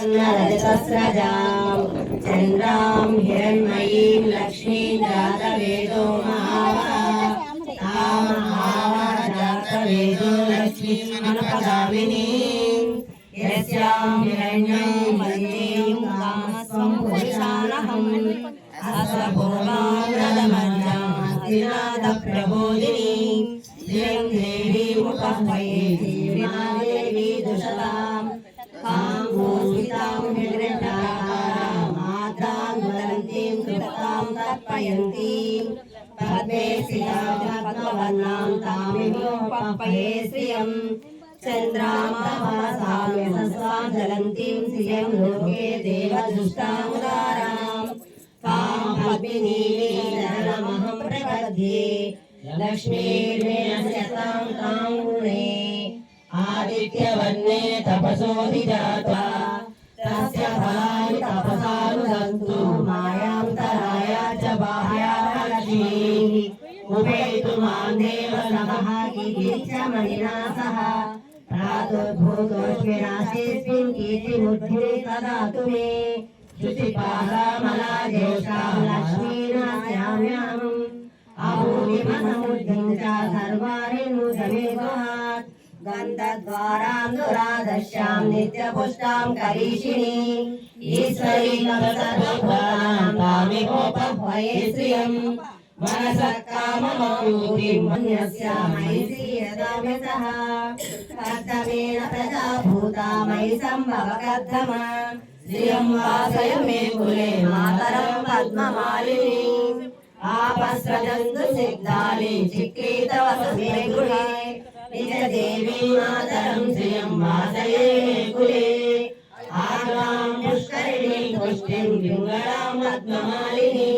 रजतस्रजाम् चन्द्रां हिरण्मयीं लक्ष्मीं जातवेदो महावाजातवेदो लक्ष्मीमनपदाविनीं यस्यां हिरण्यं वन्दीं कामस्वं पुरुषानहम् अस्वभोगामृतमज्जाम् अस्तिनाथप्रबोधिनीं श्रियं देवीमुपह्वये देवी సమర్పయంతి పద్మే శ్రియాం పద్మవర్ణాం తామిమోపప్పయే శ్రియం చంద్రామాసాజ్వలంతిం శ్రియం లోకే దేవదుష్టాముదారాం తాం పద్మినీమహం ప్రపద్యే లక్ష్మీర్వేణ తాం గుణే ఆదిత్యవర్ణే తపసోధిజాతా कीर्तिमणिना सह प्रादुर्भूतोऽस्मिनास्तिस्मिन् कीर्तिमुद्धिं ददातु मे शुचिपादामला ज्येष्ठां लक्ष्मीनास्याम्यहम् अभूतिमसमुद्धिं च सर्वाणि नूतमेवात् गन्धद्वारान्दुरादश्यां नित्यपुष्टां करीषिणी ईश्वरी सर्वभूतानां तामिकोपह्वये श्रियम् కర్తమేన ప్రజాభూతా మయి సంభవ కర్ధమ శ్రియం వాసయ మే కులే మాతరం పద్మమాలిని. ఆపస్రజంతు సిద్ధాని చిక్రీత వసమే గుణే నిజ దేవి మాతరం శ్రియం వాసయే మే కులే. ఆగ్రాం పుష్కరిణి పుష్టిం యుగరాం పద్మమాలిని.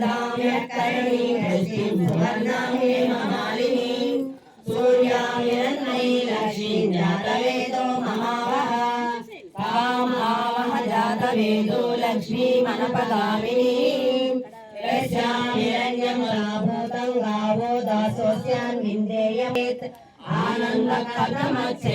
आर्द्रां यत्करणीं पुष्टिं सुवर्णां हेममालिनीं सूर्यां हिरण्मयी लक्ष्मीं जातवेदो महावः कामावह जातवेदो लक्ष्मीमनपगामिनीं यस्यां हिरण्यमुराभूतं गावो दासोऽस्यान् विन्देयमेत् आनन्दकथमत्से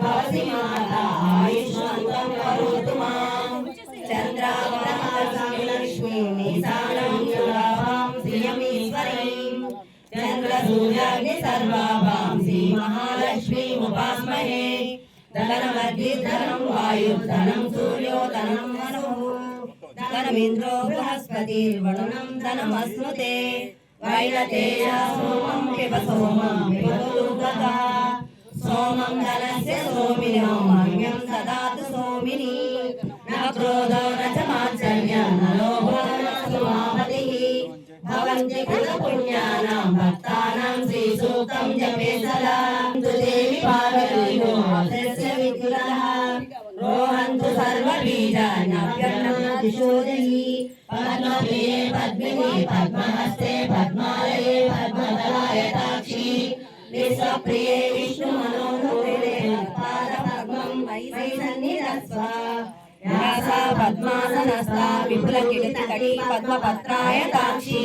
सर्वाभां श्रीमहालक्ष्मीमुपास्महे धनमद्भिर्धनं वायुर्धनं सूर्यो धनं मनुः धनमिन्द्रो बृहस्पतिर्वरुणं धनमस्नुते वैनतेया सोमं पिब सोमं पिबतु गता सोमं धनस्य सोमिनो मह्यं ददातु सोमिनी भवन्ति कृतपुण्यानां भक्तानां श्रीसूक्तं जपे सदा तु देवि पार्वतीयो अस्य विग्रहः रोहन्तु सर्वबीजान्यभ्यर्णदिशो देहि पद्मप्रिये पद्मिनि पद्महस्ते पद्मालये पद्मदलायताक्षी विश्वप्रिये विष्णुमनोनुरे पादपद्मं वै सन्निधस्व व्यासा पद्मासनस्था विपुलकिलितकटी पद्मपत्राय ताक्षी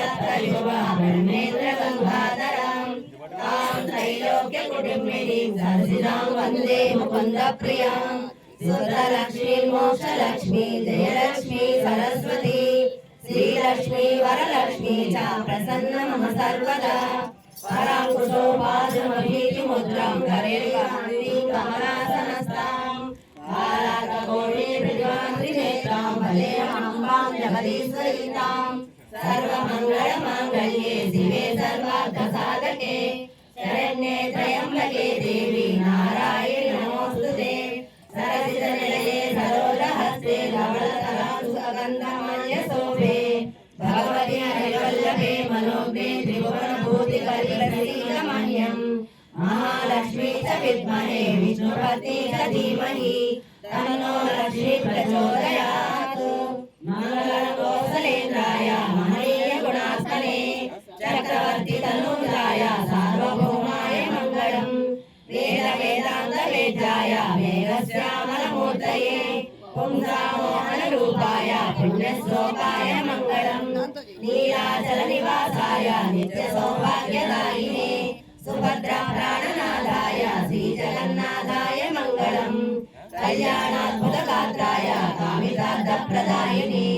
सौख्यकुटुम्बिनीं सरसिजां वंदे जयलक्ष्मी सरस्वती श्रीलक्ष्मी वरलक्ष्मी च प्रसन्न मम सर्वदा वराङ्कुशो पादमभीतिमुद्रां करेयामीं सर्वमङ्गलमाङ्गल्ये शिवे सर्वार्थ ಕೆ ದೇವಿ ನಾರಾಯಣ ನಮೋಸ್ತುತೆ ಸರಸಿದ ನೆಲೆಯೇ ಸರೋಜ ಹಸ್ತೆ ಲವಳತರ ಸುಗಂಧಮಯ ಶೋಭೆ ಭಗವತಿಯ ನಿಲವಲ್ಲಭೆ ಮನೋಜ್ಞೆ ತ್ರಿಭುವನ ಭೂತಿ ಕಲಿಗಮನ್ಯಂ ಮಹಾಲಕ್ಷ್ಮೀ ಚ ವಿದ್ಮಹೇ ವಿಷ್ಣುಪತಿ ಚ ಧೀಮಹಿ ತನ್ನೋ ಲಕ್ಷ್ಮೀ ಪ್ರಚೋದಯಾತ್ ಮಂಗಳ ಕೋಸಲೇಂದ್ರಾಯ वेदान्त वेद्याय मेघश्यामलमूर्तये पुंसामोहनरूपाय पुण्यश्लोकाय मङ्गलम् नीलाचलनिवासाय नित्यसौभाग्यदायिने सुभद्रा प्राणनादाय श्रीजगन्नाथाय मङ्गलम् कल्याणाद्भुतगात्राय कामितार्थप्रदायिने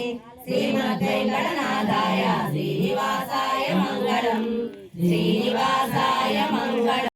श्रीमद्वेङ्कटनाथाय श्रीनिवासाय मङ्गलम् श्रीनिवासाय मङ्गलम्